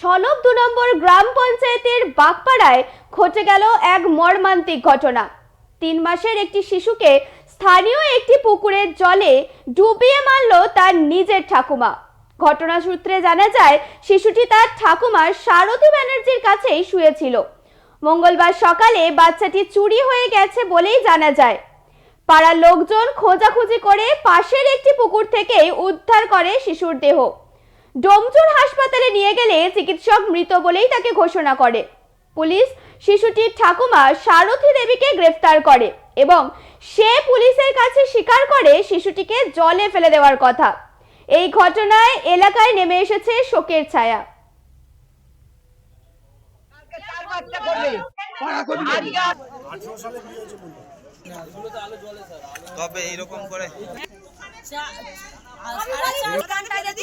সলব দু নম্বর গ্রাম পঞ্চায়েতের বাগপাড়ায় ঘটে গেল এক মর্মান্তিক ঘটনা। তিন মাসের একটি শিশুকে স্থানীয় একটি পুকুরের জলে ডুবিয়ে মারল তার নিজের ঠাকুমা। ঘটনা সূত্রে জানা যায়, শিশুটি তার ঠাকুমা সারথী ব্যানার্জির কাছেই শুয়েছিল। মঙ্গলবার সকালে বাচ্চাটি চুরি হয়ে গেছে বলেই জানা যায়। পাড়ার লোকজন খোঁজাখুঁজি করে পাশের একটি পুকুর থেকে উদ্ধার করে শিশুর দেহ। ডোমচুর হাসপাতালে নিয়ে গেলে চিকিৎসক মৃত বলেই তাকে ঘোষণা করে। পুলিশ শিশুটির ঠাকুমা সারথী দেবীকে গ্রেফতার করে এবং সে পুলিশের কাছে স্বীকার করে শিশুটিকে জলে ফেলে দেওয়ার কথা। এই ঘটনায় এলাকায় নেমে এসেছে শোকের ছায়া। তবে এইরকম করে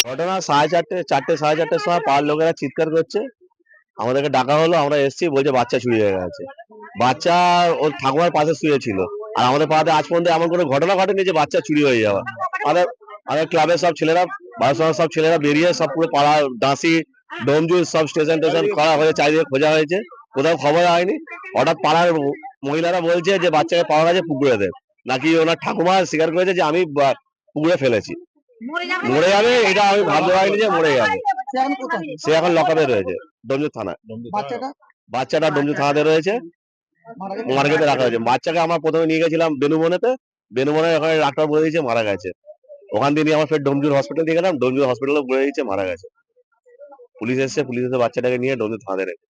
ঘটনা সাড়ে চারটে চারটে, সাড়ে চারটের সময় পাড়ার লোকেরা চিৎকার করছে। আমাদেরকে ডাকা হলো, আমরা এসেছি, বলছে বাচ্চা চুরি হয়ে গেছে। বাচ্চা ওর ঠাকুমার পাশে শুয়েছিল। আর আমাদের পাড়াতে আজ পর্যন্ত এমন কোনো ঘটনা ঘটেনি যে বাচ্চা চুরি হয়ে যাওয়া। আমাদের আমাদের ক্লাবের সব ছেলেরা বারোসভার সব ছেলেরা বেরিয়ে সব পুরো পাড়া, দাসি ডোমজুর সব স্টেশন টেশন করা হয়েছে, চারিদিকে খোঁজা হয়েছে। কোথাও খবর হয়নি। হঠাৎ পাড়ার মহিলারা বলছে যে বাচ্চাকে পাওয়া গেছে পুকুরে দেব নাকি ওনার ঠাকুমা স্বীকার করেছে যে আমি পুকুরে ফেলেছি। মরে যাবে এটা আমি ভাবতে পারিনি যে মরে যাবে। সে এখন কোথায়? লকআপে রয়েছে ডোমজুর থানায়। বাচ্চাটা? বাচ্চাটা ডোমজুর থানাতে রয়েছে। মারা গেছে? মার্কেটে রাখা হয়েছে। বাচ্চাকে আমরা প্রথমে নিয়ে গেছিলাম বেনুবনেতে। বেনুবনে ওখানে ডাক্তার বলে দিয়েছে মারা গেছে। ওখান থেকে নিয়ে আমার ফের ডোমজুর হসপিটাল দিয়ে গেলাম। ডোমজুর হসপিটালে বলে দিয়েছে মারা গেছে। পুলিশ এসছে পুলিশ এসে বাচ্চাটাকে নিয়ে ডোমজুর থানাতে রেখে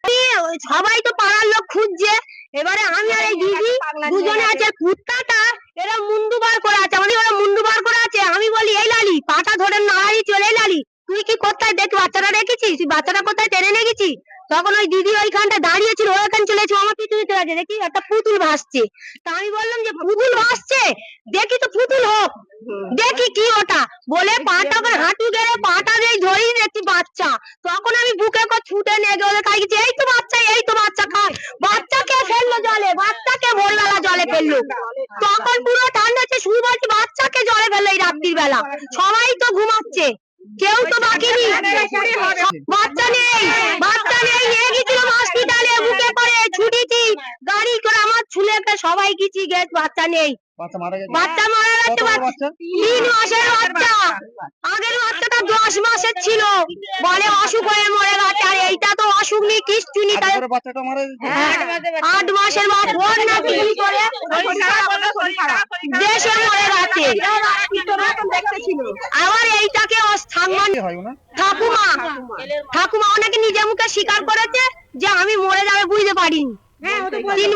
সবাই তো পাড়ার লোক খুঁজছে। এবারে আমি আর এই দিদি দুজনে আছে কুত্তাটা এরা মুন্ডু বার করে আছে মানে ওরা মুন্ডু বার করে আছে আমি বলি এই লালি পাটা ধরে নাড়াই চলে এই লালি তুই কি কোথায় দেখ বাচ্চাটা রেখেছিস তুই বাচ্চাটা কোথায় টেনে নিয়ে গেছিস তখন ওই দিদি ওইখানটা দাঁড়িয়ে ছিল ওইখানে চলে আমার চলে আছে দেখি একটা পুতুল ভাসছে। তা আমি বললাম যে পুতুল ভাসছে? দেখি তো পুতুল হোক দেখি কি ওটা। বলে পাটা হাঁটু গেলে পাটা দিয়ে বাচ্চা। তখন আমি বুকে করে ছুটে নিয়ে গিয়ে ওদের গেছি, এই তো বাচ্চা এই তো বাচ্চা ফেলল জলে? ভোরবেলা জলে ফেলল? তখন পুরো ঠান্ডা হচ্ছে শুধু বলছি জলে ফেলল এই রাত্রির বেলা সবাই তো ঘুমাচ্ছে কেউ তো বাকি নেই। বাচ্চা নেই নিয়ে গেছিলাম হসপিটালে বুকে করে ছুটিছি গাড়ি করে আমার ছেলেকে সবাই গেছি গেছ? বাচ্চা নেই। বাচ্চা মারা গেছে। বাচ্চা মারা বাচ্চা? বাচ্চা? তিন মাসের বাচ্চা। আগের বাচ্চাটা দশ মাসের ছিল। বলে অসুখ হয়ে মরে গেছে আর এইটা তো অসুখ নেই কিচ্ছু নেই। আট তাই বাচ্চাটা মারা গেছে। হ্যাঁ, আট মাসের কি করে দেশে মরে গেছে। আবার এইটাকে হয় ওনার? ঠাকুমা। ঠাকুমা অনেকে নিজে মুখে স্বীকার করেছে যে আমি মরে যাবে বুঝতে পারিনি। তিন